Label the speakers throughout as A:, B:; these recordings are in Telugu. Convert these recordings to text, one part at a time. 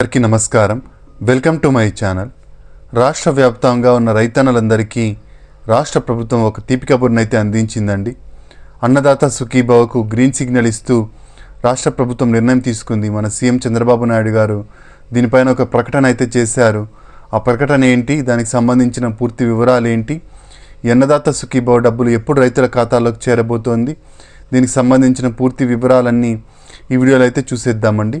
A: అందరికీ నమస్కారం. Welcome to my channel. రాష్ట్ర వ్యాప్తంగా ఉన్న రైతన్నలందరికీ రాష్ట్ర ప్రభుత్వం ఒక తీపి కబుర్నైతే అందించిందండి. అన్నదాత సుఖీభావకు గ్రీన్ సిగ్నల్ ఇస్తూ రాష్ట్ర ప్రభుత్వం నిర్ణయం తీసుకుంది. మన సీఎం చంద్రబాబు నాయుడు గారు దీనిపైన ఒక ప్రకటన అయితే చేశారు. ఆ ప్రకటన ఏంటి? దానికి సంబంధించిన పూర్తి వివరాలు ఏంటి? అన్నదాత సుఖీభావ డబ్బులు ఎప్పుడు రైతుల ఖాతాలోకి చేరబోతోంది? దీనికి సంబంధించిన పూర్తి వివరాలన్నీ ఈ వీడియోలో అయితే చూసేద్దామండి.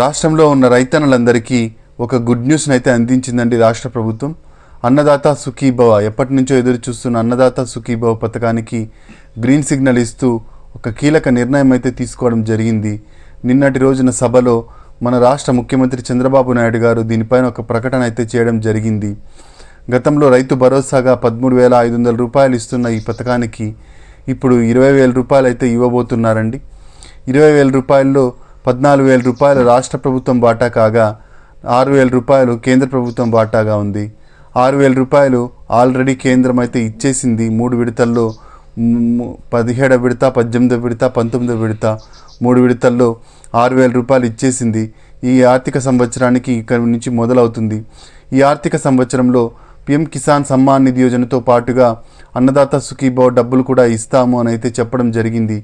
A: రాష్ట్రంలో ఉన్న రైతన్నలందరికీ ఒక గుడ్ న్యూస్ని అయితే అందించిందండి రాష్ట్ర ప్రభుత్వం. అన్నదాత సుఖీభవ ఎప్పటి నుంచో ఎదురు చూస్తున్న అన్నదాత సుఖీభవ పథకానికి గ్రీన్ సిగ్నల్ ఇస్తూ ఒక కీలక నిర్ణయం అయితే తీసుకోవడం జరిగింది. నిన్నటి రోజున సభలో మన రాష్ట్ర ముఖ్యమంత్రి చంద్రబాబు నాయుడు గారు దీనిపైన ఒక ప్రకటన అయితే చేయడం జరిగింది. గతంలో రైతు భరోసాగా పదమూడు వేల ఐదు వందల రూపాయలు ఇస్తున్న ఈ పథకానికి ఇప్పుడు ఇరవై వేల రూపాయలు అయితే ఇవ్వబోతున్నారండి. ఇరవై వేల రూపాయల్లో పద్నాలుగు వేల రూపాయలు రాష్ట్ర ప్రభుత్వం బాటా కాగా ఆరు వేల రూపాయలు కేంద్ర ప్రభుత్వం బాటాగా ఉంది. ఆరు వేల రూపాయలు ఆల్రెడీ కేంద్రం అయితే ఇచ్చేసింది. మూడు విడతల్లో పదిహేడో విడత పద్దెనిమిదో విడత పంతొమ్మిదవ విడత మూడు విడతల్లో ఆరు వేల రూపాయలు ఇచ్చేసింది. ఈ ఆర్థిక సంవత్సరానికి ఇక్కడి నుంచి మొదలవుతుంది. ఈ ఆర్థిక సంవత్సరంలో పిఎం కిసాన్ సమ్మాన్ నిధి యోజనతో పాటుగా అన్నదాత సుఖీభావ్ డబ్బులు కూడా ఇస్తాము అని అయితే చెప్పడం జరిగింది.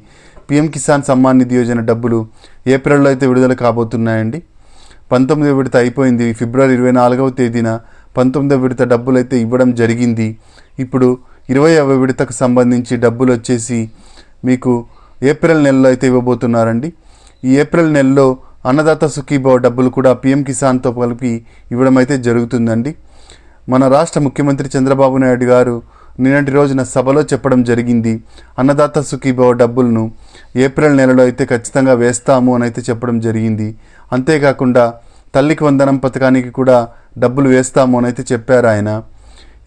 A: పిఎం కిసాన్ సమ్మాన్ నిధి యోజన డబ్బులు ఏప్రిల్లో అయితే విడుదల కాబోతున్నాయండి. పంతొమ్మిదో విడత అయిపోయింది. ఫిబ్రవరి ఇరవై నాలుగవ తేదీన పంతొమ్మిదవ విడత డబ్బులు అయితే ఇవ్వడం జరిగింది. ఇప్పుడు ఇరవైవ విడతకు సంబంధించి డబ్బులు వచ్చేసి మీకు ఏప్రిల్ నెలలో అయితే ఇవ్వబోతున్నారండి. ఈ ఏప్రిల్ నెలలో అన్నదాత సుఖీభావ డబ్బులు కూడా పిఎం కిసాన్తో కలిపి ఇవ్వడం అయితే జరుగుతుందండి. మన రాష్ట్ర ముఖ్యమంత్రి చంద్రబాబు నాయుడు గారు నిన్నటి రోజున సభలో చెప్పడం జరిగింది. అన్నదాత సుఖీభావ డబ్బులను ఏప్రిల్ నెలలో అయితే ఖచ్చితంగా వేస్తాము అని అయితే చెప్పడం జరిగింది. అంతేకాకుండా తల్లికి వందనం పథకానికి కూడా డబ్బులు వేస్తాము అని అయితే చెప్పారు ఆయన.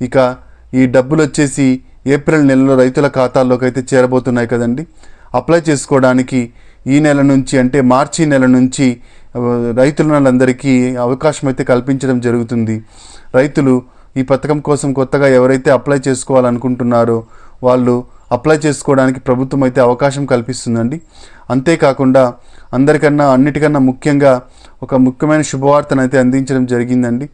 A: ఇక ఈ డబ్బులు వచ్చేసి ఏప్రిల్ నెలలో రైతుల ఖాతాల్లోకి అయితే చేరబోతున్నాయి కదండి. అప్లై చేసుకోవడానికి ఈ నెల నుంచి అంటే మార్చి నెల నుంచి ఆ, రైతులందరికీ అవకాశం అయితే కల్పించడం జరుగుతుంది. రైతులు ఈ పథకం కోసం కొత్తగా ఎవరైతే అప్లై చేసుకోవాలనుకుంటున్నారో వాళ్ళు అప్లై చేసుకోవడానికి ప్రభుత్వం అయితే అవకాశం కల్పిస్తుందండి. అంతేకాకుండా అందరికన్నా అన్నిటికన్నా ముఖ్యంగా ఒక ముఖ్యమైన శుభవార్తను అయితే అందించడం జరిగిందండి.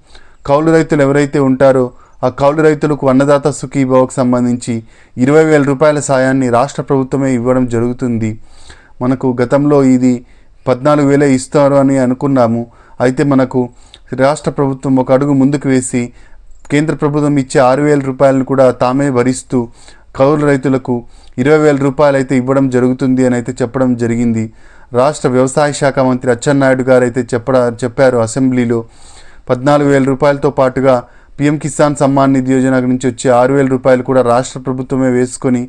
A: కౌలు రైతులు ఎవరైతే ఉంటారో ఆ కౌలు రైతులకు అన్నదాత సుఖీభావకు సంబంధించి ఇరవై వేల రూపాయల సాయాన్ని రాష్ట్ర ప్రభుత్వమే ఇవ్వడం జరుగుతుంది. మనకు గతంలో ఇది పద్నాలుగు వేలే ఇస్తారు అని అనుకున్నాము. అయితే మనకు రాష్ట్ర ప్రభుత్వం ఒక అడుగు ముందుకు వేసి కేంద్ర ప్రభుత్వం ఇచ్చే ఆరు వేల రూపాయలను కూడా తామే భరిస్తూ కౌలు రైతులకు ఇరవై వేల రూపాయలు అయితే ఇవ్వడం జరుగుతుంది అని అయితే చెప్పడం జరిగింది. రాష్ట్ర వ్యవసాయ శాఖ మంత్రి అచ్చెన్నాయుడు గారు అయితే చెప్పడ చెప్పారు అసెంబ్లీలో. పద్నాలుగు వేల రూపాయలతో పాటుగా పిఎం కిసాన్ సమ్మాన్ నిధి యోజన నుంచి వచ్చే ఆరు వేల రూపాయలు కూడా రాష్ట్ర ప్రభుత్వమే వేసుకొని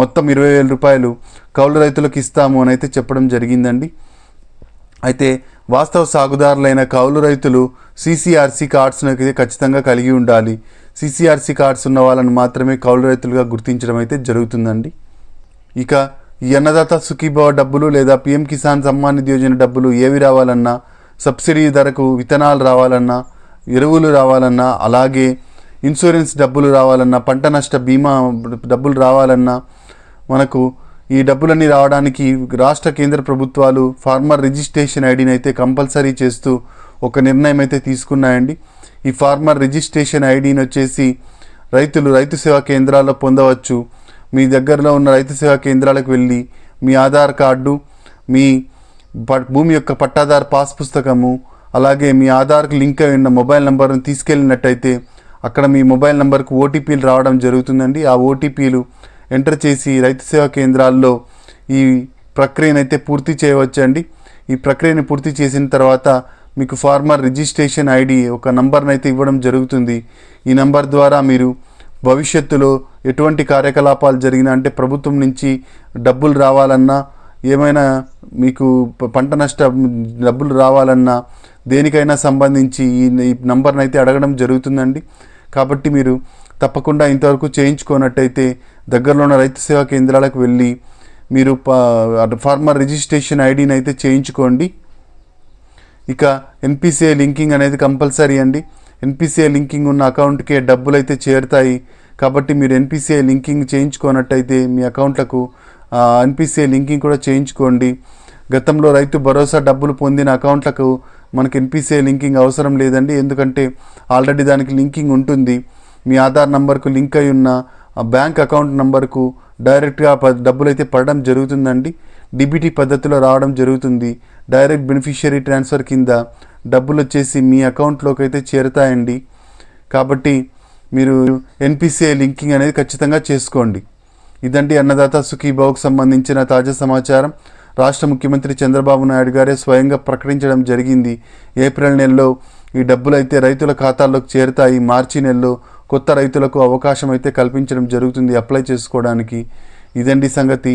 A: మొత్తం ఇరవై వేల రూపాయలు కౌలు రైతులకు ఇస్తాము అని అయితే చెప్పడం జరిగిందండి. అయితే వాస్తవ సాగుదారులైన కౌలు రైతులు సీసీఆర్సీ కార్డ్స్ను అయితే ఖచ్చితంగా కలిగి ఉండాలి. సిసిఆర్సీ కార్డ్స్ ఉన్న వాళ్ళని మాత్రమే కౌలు రైతులుగా గుర్తించడం అయితే జరుగుతుందండి. ఇక ఈ అన్నదాత సుఖీభావ డబ్బులు లేదా పిఎం కిసాన్ సమ్మాన్ నిధి యోజన డబ్బులు ఏవి రావాలన్నా సబ్సిడీ ధరకు విత్తనాలు రావాలన్నా ఎరువులు రావాలన్నా అలాగే ఇన్సూరెన్స్ డబ్బులు రావాలన్నా పంట నష్ట బీమా డబ్బులు రావాలన్నా మనకు ఈ డబ్బులన్నీ రావడానికి రాష్ట్ర కేంద్ర ప్రభుత్వాలు ఫార్మర్ రిజిస్ట్రేషన్ ఐడిని అయితే కంపల్సరీ చేస్తూ ఒక నిర్ణయం అయితే తీసుకున్నాయండి. ఈ ఫార్మర్ రిజిస్ట్రేషన్ ఐడిని వచ్చేసి రైతులు రైతు సేవా కేంద్రాల్లో పొందవచ్చు. మీ దగ్గరలో ఉన్న రైతు సేవా కేంద్రాలకు వెళ్ళి మీ ఆధార్ కార్డు మీ ప- భూమి యొక్క పట్టాదారు పాస్ పుస్తకము అలాగే మీ ఆధార్కు లింక్ అయి ఉన్న మొబైల్ నెంబర్ను తీసుకెళ్ళినట్టయితే అక్కడ మీ మొబైల్ నెంబర్కు ఓటీపీలు రావడం జరుగుతుందండి. ఆ ఓటీపీలు ఎంటర్ చేసి రైతు సేవా కేంద్రాల్లో ఈ ప్రక్రియను అయితే పూర్తి చేయవచ్చండి. ఈ ప్రక్రియను పూర్తి చేసిన తర్వాత మీకు ఫార్మర్ రిజిస్ట్రేషన్ ఐడి ఒక నంబర్ని అయితే ఇవ్వడం జరుగుతుంది. ఈ నంబర్ ద్వారా మీరు భవిష్యత్తులో ఎటువంటి కార్యకలాపాలు జరిగినా అంటే ప్రభుత్వం నుంచి డబ్బులు రావాలన్నా ఏమైనా మీకు పంట నష్ట డబ్బులు రావాలన్నా దేనికైనా సంబంధించి ఈ ఈ నంబర్ని అయితే అడగడం జరుగుతుందండి. కాబట్టి మీరు తప్పకుండా ఇంతవరకు చేయించుకోనట్టయితే దగ్గరలో ఉన్న రైతు సేవా కేంద్రాలకు వెళ్ళి మీరు ప- ఫార్మర్ రిజిస్ట్రేషన్ ఐడిని అయితే చేయించుకోండి. ఇక ఎన్పిసిఐ లింకింగ్ అనేది కంపల్సరీ అండి. ఎన్పిసిఐ లింకింగ్ ఉన్న అకౌంట్కే డబ్బులు అయితే చేరుతాయి. కాబట్టి మీరు ఎన్పిసిఐ లింకింగ్ చేయించుకోనట్టయితే మీ అకౌంట్లకు ఎన్పిసిఐ లింకింగ్ కూడా చేయించుకోండి. గతంలో రైతు భరోసా డబ్బులు పొందిన అకౌంట్లకు మనకి ఎన్పిసిఐ లింకింగ్ అవసరం లేదండి. ఎందుకంటే ఆల్రెడీ దానికి లింకింగ్ ఉంటుంది. మీ ఆధార్ నంబర్కు లింక్ అయి ఉన్న బ్యాంక్ అకౌంట్ నంబర్కు డైరెక్ట్గా ప- డబ్బులు అయితే పడడం జరుగుతుందండి. డిబిటీ పద్ధతిలో రావడం జరుగుతుంది. డైరెక్ట్ బెనిఫిషియరీ ట్రాన్స్ఫర్ కింద డబ్బులు వచ్చేసి మీ అకౌంట్లోకి అయితే చేరుతాయండి. కాబట్టి మీరు ఎన్పిసిఐ లింకింగ్ అనేది ఖచ్చితంగా చేసుకోండి. ఇదండి అన్నదాత సుఖీభావుకు సంబంధించిన తాజా సమాచారం. రాష్ట్ర ముఖ్యమంత్రి చంద్రబాబు నాయుడు గారే స్వయంగా ప్రకటించడం జరిగింది. ఏప్రిల్ నెలలో ఈ డబ్బులు అయితే రైతుల ఖాతాల్లోకి చేరుతాయి. మార్చి నెలలో కొత్త రైతులకు అవకాశం అయితే కల్పించడం జరుగుతుంది అప్లై చేసుకోవడానికి. ఇదండి సంగతి.